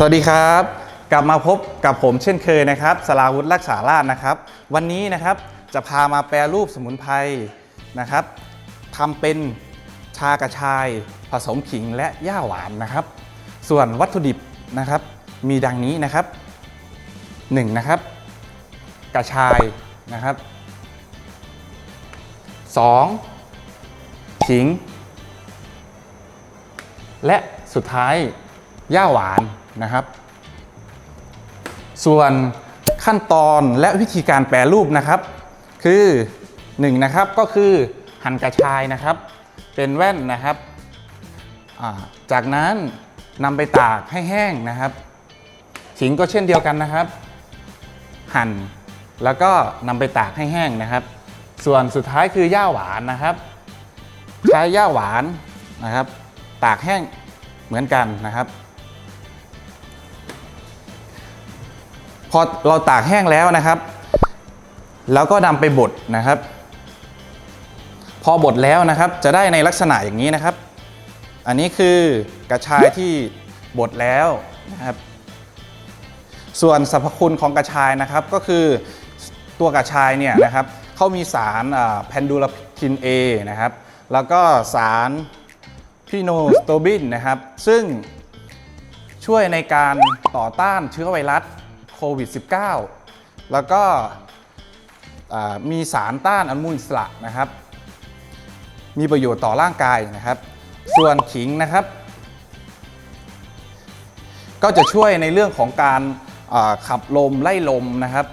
สวัสดีครับ กลับมาพบกับผมเช่นเคยนะครับสลาวุฒิรักษาราชนะครับ วันนี้นะครับจะพามาแปรรูปสมุนไพรนะครับทำเป็นชากระชาย ผสมขิงและหญ้าหวานนะครับ ส่วนวัตถุดิบนะครับ มีดังนี้นะครับ 1. นะครับ กระชายนะครับ 2. ขิง และสุดท้ายหญ้าหวาน นะครับ ส่วนขั้นตอนและวิธีการแปรรูปนะครับ คือ1นะครับก็คือหั่นกระชายนะครับ เป็นแว่นนะครับ จากนั้นนำไปตากให้แห้งนะครับขิงก็เช่นเดียวกันนะครับ หั่นแล้วก็นำไปตากให้แห้งนะครับ ส่วนสุดท้ายคือหญ้าหวานนะครับ ใช้หญ้าหวานนะครับ ตากแห้งเหมือนกันนะครับ พอเราตากแห้งแล้วนะครับ แล้วก็นำไปบดนะครับ พอบดแล้วนะครับจะได้ในลักษณะอย่างนี้นะครับ อันนี้คือกระชายที่บดแล้วนะครับ ส่วนสรรพคุณของกระชายนะครับก็คือตัวกระชายเนี่ยนะครับเขามีสารแพนดูลาคิน A นะครับ แล้วก็สารพิโนสโตบินนะครับ ซึ่งช่วยในการต่อต้านเชื้อไวรัส โควิด -19 แล้วก็มีสารต้านอนุมูลอิสระนะครับ มีประโยชน์ต่อร่างกายนะครับ ส่วนขิงนะครับ ก็จะช่วยในเรื่องของการขับลมไล่ลมนะครับ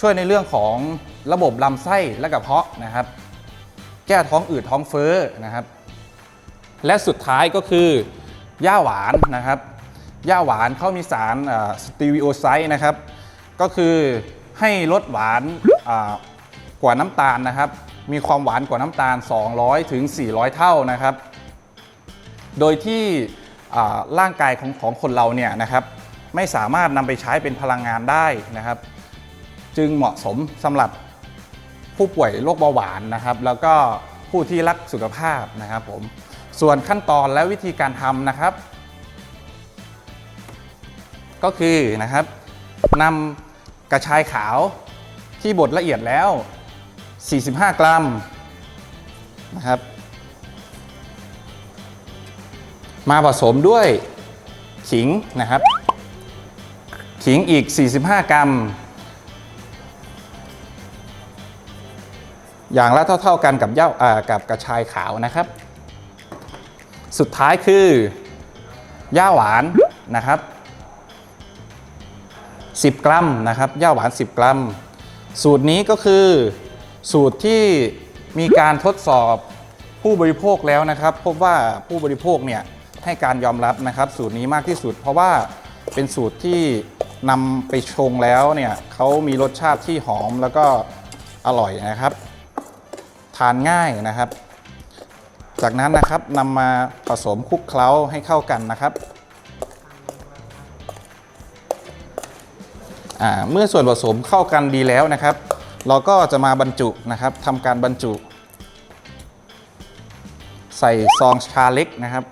ช่วยในเรื่องของระบบลำไส้และกระเพาะนะครับ แก้ท้องอืดท้องเฟ้อนะครับ และสุดท้ายก็คือหญ้าหวานนะครับ หญ้าหวานเขามีสารสตีวิโอไซต์นะครับ ก็คือให้รสหวานกว่าน้ำตาลนะครับ มีความหวานกว่าน้ำตาล 200 ถึง 400 เท่านะครับ โดยที่ร่างกายของของคนเราเนี่ยนะครับ ไม่สามารถนำไปใช้เป็นพลังงานได้นะครับ จึงเหมาะสมสำหรับผู้ป่วยโรคเบาหวานนะครับ แล้วก็ผู้ที่รักสุขภาพนะครับผมส่วนขั้นตอนและวิธีการทำนะครับ ก็คือนะครับนำกระชายขาวที่บดละเอียดแล้ว 45 กรัมนะครับมาผสมด้วยขิงนะครับ ขิงอีก 45 กรัม อย่างละเท่า ๆกันกับเย้าอ่ากับกระชายขาวนะครับ สุดท้ายคือหญ้าหวานนะครับ 10 กรัมนะครับหญ้าหวาน 10 กรัม สูตรนี้ก็คือสูตรที่มีการทดสอบผู้บริโภคแล้วนะครับ พบว่าผู้บริโภคเนี่ยให้การยอมรับนะครับ สูตรนี้มากที่สุด เพราะว่าเป็นสูตรที่นำไปชงแล้วเนี่ยเขามีรสชาติที่หอมแล้วก็อร่อยนะครับ ทานง่ายนะครับ จากนั้นนะครับนำมาผสมคลุกเคล้าให้เข้ากันนะครับ เมื่อส่วนผสมเข้ากันดีแล้วนะครับ เราก็จะมาบรรจุนะครับทำการบรรจุ ใส่ซองชาเล็กนะครับ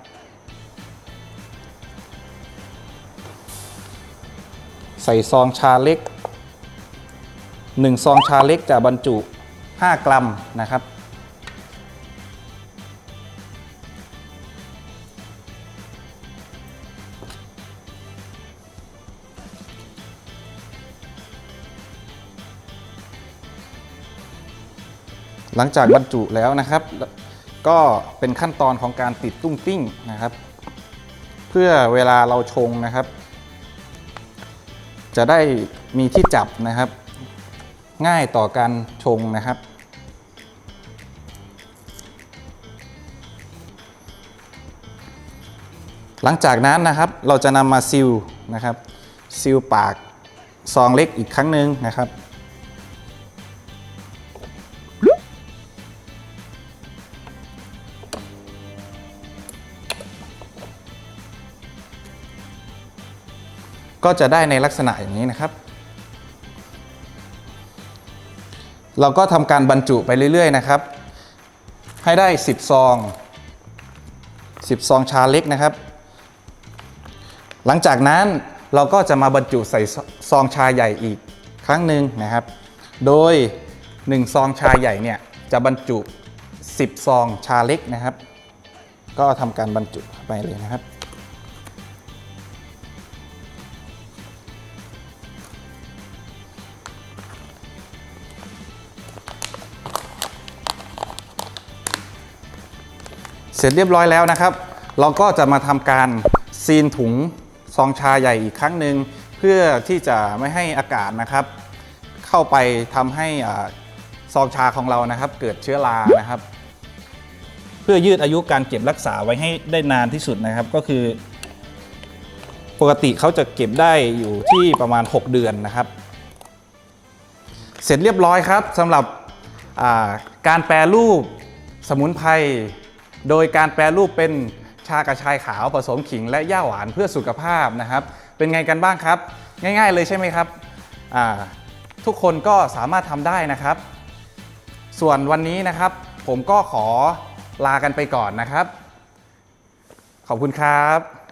ใส่ซองชาเล็ก 1 ซองชาเล็กจะบรรจุ 5 กรัมนะครับ หลังจากบรรจุแล้วนะครับ ก็เป็นขั้นตอนของการติดตุ้งติ้งนะครับ เพื่อเวลาเราชงนะครับ จะได้มีที่จับนะครับ ง่ายต่อการชงนะครับหลังจากนั้นนะครับเราจะนำมาซิลนะครับซิลปากซองเล็กอีกครั้งหนึ่งนะครับ ก็จะได้ในลักษณะอย่างนี้นะครับ เราก็ทำการบรรจุไปเรื่อยๆนะครับ ให้ได้ 10 ซอง 10 ซองชาเล็กนะครับ หลังจากนั้นเราก็จะมาบรรจุใส่ซองชาใหญ่อีกครั้งหนึ่งนะครับ โดย 1 ซองชาใหญ่เนี่ยจะบรรจุ 10 ซองชาเล็กนะครับ ก็ทำการบรรจุไปเลยนะครับ เสร็จเรียบร้อยแล้วนะครับ เราก็จะมาทำการซีนถุงซองชาใหญ่อีกครั้งหนึ่งเพื่อที่จะไม่ให้อากาศนะครับ เข้าไปทำให้ซองชาของเรานะครับ เกิดเชื้อรานะครับ เพื่อยืดอายุการเก็บรักษาไว้ให้ได้นานที่สุดนะครับ ก็คือ ปกติเขาจะเก็บได้อยู่ที่ประมาณ 6 เดือนนะครับ เสร็จเรียบร้อยครับสำหรับการแปรรูปสมุนไพร โดยการแปรรูปเป็นชากระชายขาวผสมขิงและย่าหวานเพื่อสุขภาพนะครับ เป็นไงกันบ้างครับ ง่าย ๆ เลยใช่ไหมครับทุกคนก็สามารถทำได้นะครับ ส่วนวันนี้นะครับ ผมก็ขอลากันไปก่อนนะครับ ขอบคุณครับ